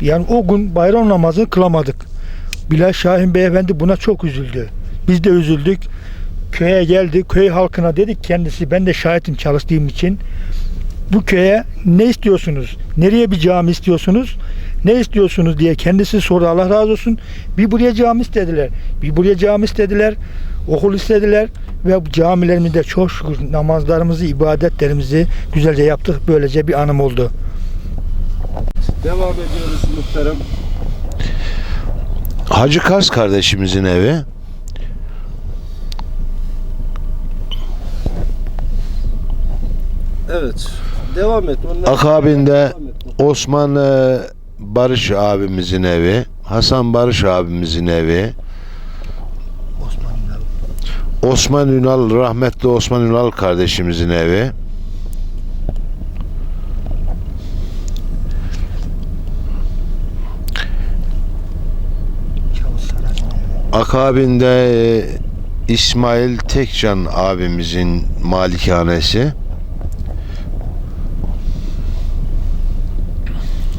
Yani o gün bayram namazını kılamadık. Bilal Şahin beyefendi buna çok üzüldü. Biz de üzüldük. Köye geldi. Köy halkına dedik kendisi ben de şahitim çalıştığım için. Bu köye ne istiyorsunuz? Nereye bir cami istiyorsunuz? Ne istiyorsunuz diye kendisi sordu. Allah razı olsun. Bir buraya cami istediler. Bir buraya cami istediler. Okul istediler. Ve camilerimizde çok şükür namazlarımızı, ibadetlerimizi güzelce yaptık. Böylece bir anım oldu. Devam ediyoruz muhterem. Hacı Kars kardeşimizin evi. Evet. Devam et. Ondan Akabinde Devam et. Osman e, Barış abimizin evi. Hasan Barış abimizin evi. Osman Ünal, rahmetli Osman Ünal kardeşimizin evi. Akabinde e, İsmail Tekcan abimizin malikanesi.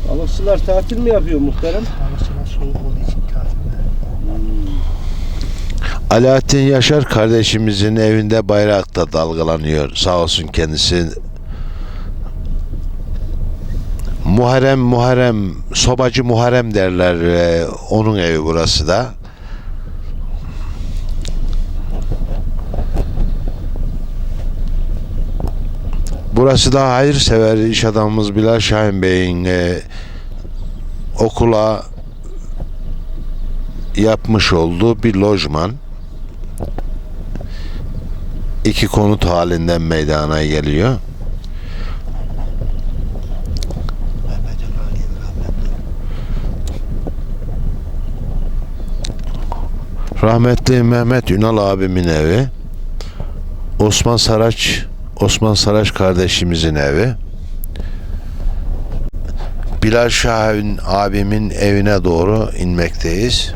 Balıkçılar tatil mi yapıyor muhterem? Alaaddin Yaşar kardeşimizin evinde bayrakta dalgalanıyor. Sağ olsun kendisi. Muharrem Muharrem sobacı Muharrem derler e, onun evi burası da. Burası da hayırsever iş adamımız Bilal Şahin Bey'in e, okula yapmış olduğu bir lojman. İki konut halinden meydana geliyor. Rahmetli Mehmet Ünal abimin evi. Osman Saraç Osman Saraç kardeşimizin evi. Bilal Şahin abimin evine doğru inmekteyiz.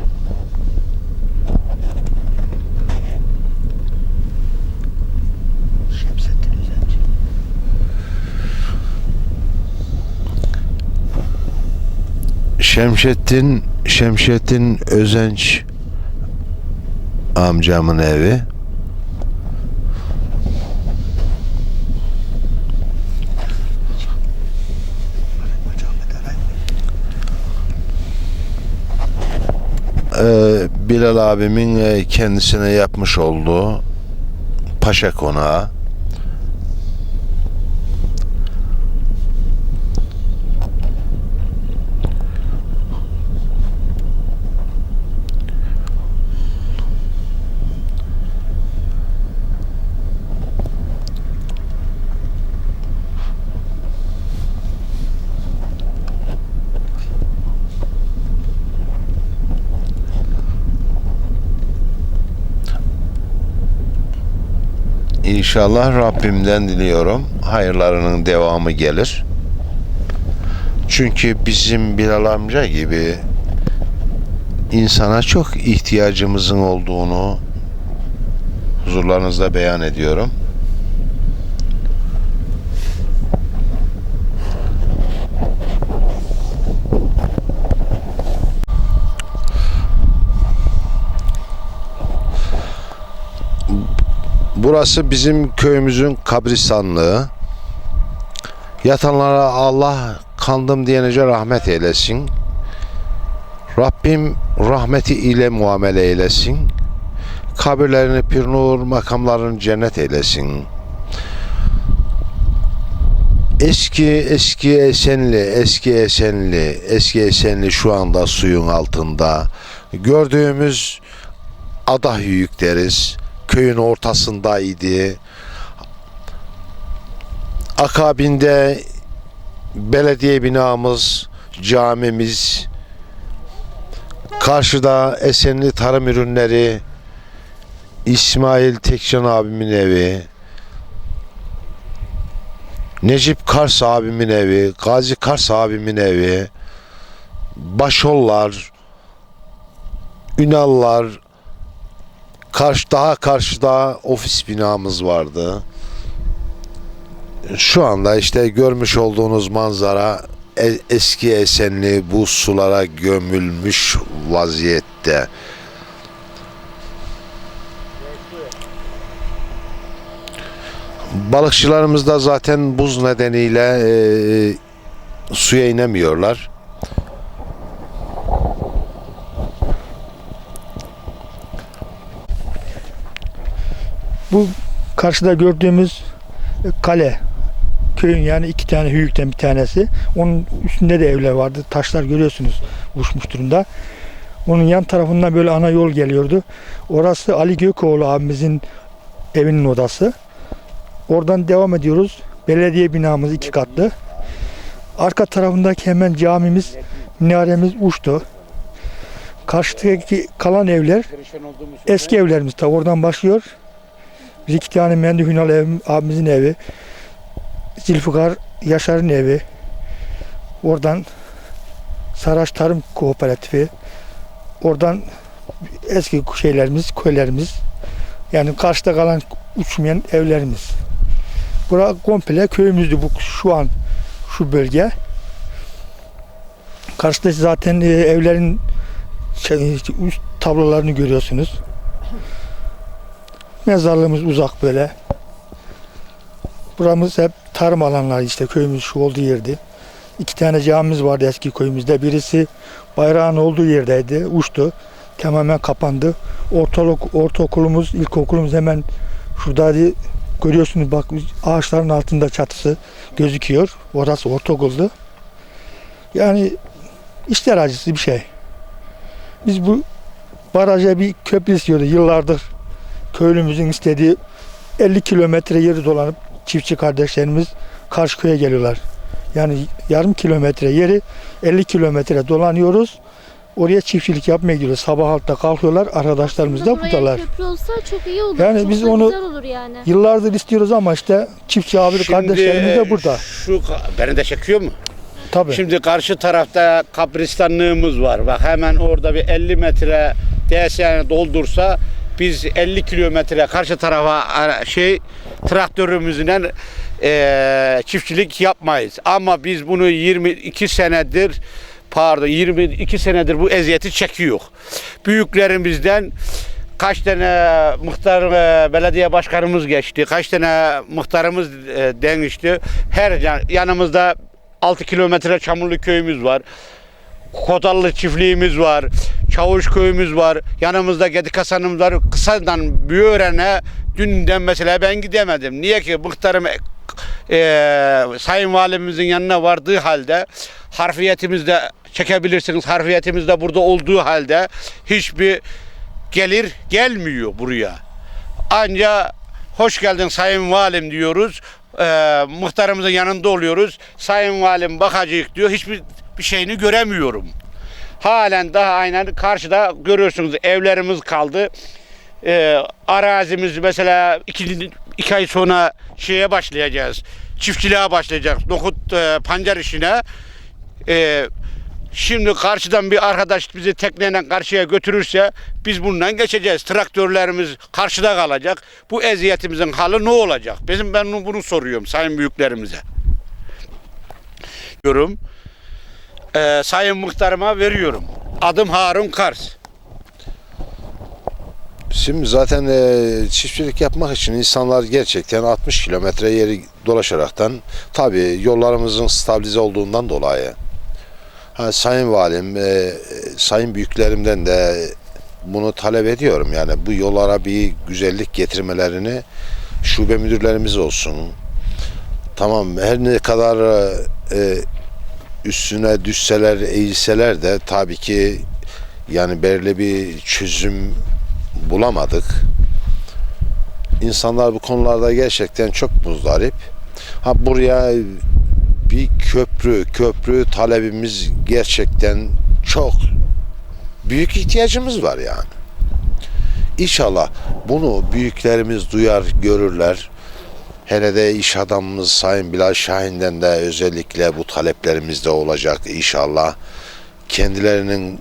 Şemşettin Şemşettin Özenç amcamın evi. Bilal abimin e, kendisine yapmış olduğu Paşa Konağı. İnşallah Rabbimden diliyorum. Hayırlarının devamı gelir. Çünkü bizim Bilal amca gibi insana çok ihtiyacımızın olduğunu huzurlarınızda beyan ediyorum. Burası bizim köyümüzün kabristanlığı. Yatanlara Allah kandım diyenice rahmet eylesin. Rabbim rahmeti ile muamele eylesin. Kabirlerini pir nur, makamlarını cennet eylesin. Eski eski Esenli, eski Esenli, eski Esenli şu anda suyun altında. Gördüğümüz ada hüyük deriz. Köyün ortasındaydı. Akabinde belediye binamız, camimiz, karşıda Esenli Tarım Ürünleri, İsmail Tekcan abimin evi, Necip Kars abimin evi, Gazi Kars abimin evi, Başollar, Ünallar, karşı daha karşıda ofis binamız vardı. Şu anda işte görmüş olduğunuz manzara e- eski Esenli bu sulara gömülmüş vaziyette. Balıkçılarımız da zaten buz nedeniyle e, suya inemiyorlar. Bu karşıda gördüğümüz kale. Köyün yani iki tane hüyükten bir tanesi. Onun üstünde de evler vardı. Taşlar görüyorsunuz uçmuş durumda. Onun yan tarafından böyle ana yol geliyordu. Orası Ali Gökoğlu abimizin evinin odası. Oradan devam ediyoruz. Belediye binamız iki katlı. Arka tarafındaki hemen camimiz, minaremiz uçtu. Karşıdaki kalan evler eski evlerimiz tabi oradan başlıyor. Bir iki tane Mendi Hünal ev, abimizin evi. Zülfikar Yaşar'ın evi. Oradan Saraç Tarım Kooperatifi. Oradan eski şeylerimiz, köylerimiz. Yani karşıda kalan uçmayan evlerimiz. Bura komple köyümüzdü bu şu an şu bölge. Karşıda zaten e, evlerin şey, üst tablolarını görüyorsunuz. Mezarlığımız uzak böyle. Buramız hep tarım alanları işte köyümüz şu olduğu yerdi. İki tane camimiz vardı eski köyümüzde. Birisi bayrağın olduğu yerdeydi. Uçtu. Tamamen kapandı. Ortaok, ortaokulumuz, ilkokulumuz hemen şuradaydı. Görüyorsunuz bak ağaçların altında çatısı gözüküyor. Orası ortaokuldu. Yani işler acısı bir şey. Biz bu baraja bir köprü istiyordu yıllardır köylümüzün istediği 50 kilometre yeri dolanıp çiftçi kardeşlerimiz karşı köye geliyorlar. Yani yarım kilometre yeri 50 kilometre dolanıyoruz. Oraya çiftçilik yapmaya gidiyoruz. Sabah altta kalkıyorlar. Arkadaşlarımız da buradalar. köprü olsa çok iyi olur. Yani çok biz da onu- güzel olur yani. Yıllardır istiyoruz ama işte çiftçi abi kardeşlerimiz de burada. Şu beni de çekiyor mu? Tabii. Şimdi karşı tarafta kabristanlığımız var. Bak hemen orada bir 50 metre DSN doldursa biz 50 kilometre karşı tarafa ara- şey traktörümüzle eee, çiftçilik yapmayız. Ama biz bunu 22 senedir pardon 22 senedir bu eziyeti çekiyor. Büyüklerimizden kaç tane muhtar e, belediye başkanımız geçti. Kaç tane muhtarımız e, değişti. Her yan- yanımızda 6 kilometre Çamurlu köyümüz var. Kodallı çiftliğimiz var. Çavuş köyümüz var. Yanımızda Gedik Hasan'ımız var. Kısadan bir öğrene dünden mesela ben gidemedim. Niye ki muhtarım e, Sayın Valimizin yanına vardığı halde harfiyetimiz de çekebilirsiniz. Harfiyetimiz de burada olduğu halde hiçbir gelir gelmiyor buraya. Anca hoş geldin Sayın Valim diyoruz. Ee, muhtarımızın yanında oluyoruz. Sayın Valim bakacak diyor. Hiçbir bir şeyini göremiyorum. Halen daha aynen karşıda görüyorsunuz evlerimiz kaldı. Ee, arazimiz mesela iki, iki ay sonra şeye başlayacağız. Çiftçiliğe başlayacağız. Nokut e, pancar işine. Ee, Şimdi karşıdan bir arkadaş bizi tekneyle karşıya götürürse biz bundan geçeceğiz. Traktörlerimiz karşıda kalacak. Bu eziyetimizin halı ne olacak? Bizim ben bunu soruyorum sayın büyüklerimize. Diyorum. Ee, sayın muhtarıma veriyorum. Adım Harun Kars. Şimdi zaten e, çiftçilik yapmak için insanlar gerçekten 60 kilometre yeri dolaşaraktan tabi yollarımızın stabilize olduğundan dolayı ha, Sayın Valim, e, Sayın Büyüklerimden de bunu talep ediyorum. Yani bu yollara bir güzellik getirmelerini şube müdürlerimiz olsun. Tamam her ne kadar e, üstüne düşseler, eğilseler de tabii ki yani belirli bir çözüm bulamadık. İnsanlar bu konularda gerçekten çok muzdarip. Ha buraya bir köprü, köprü talebimiz gerçekten çok büyük ihtiyacımız var yani. İnşallah bunu büyüklerimiz duyar, görürler. Hele de iş adamımız Sayın Bilal Şahin'den de özellikle bu taleplerimiz de olacak inşallah. Kendilerinin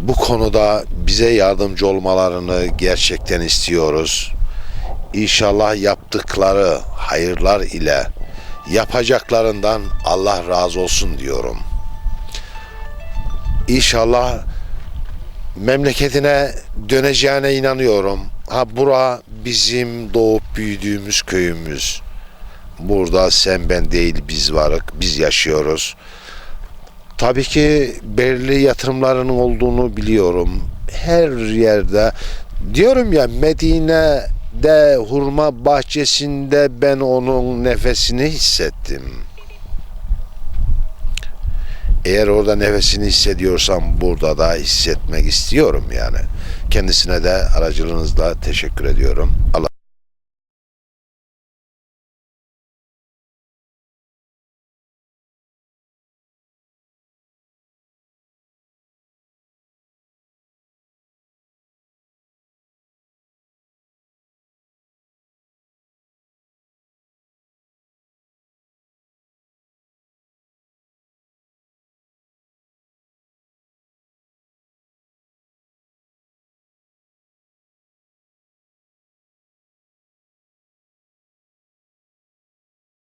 bu konuda bize yardımcı olmalarını gerçekten istiyoruz. İnşallah yaptıkları hayırlar ile yapacaklarından Allah razı olsun diyorum. İnşallah memleketine döneceğine inanıyorum. Ha bura bizim doğup büyüdüğümüz köyümüz. Burada sen ben değil biz varık, biz yaşıyoruz. Tabii ki belirli yatırımlarının olduğunu biliyorum. Her yerde diyorum ya Medine'de hurma bahçesinde ben onun nefesini hissettim. Eğer orada nefesini hissediyorsam burada da hissetmek istiyorum yani. Kendisine de aracılığınızla teşekkür ediyorum. Allah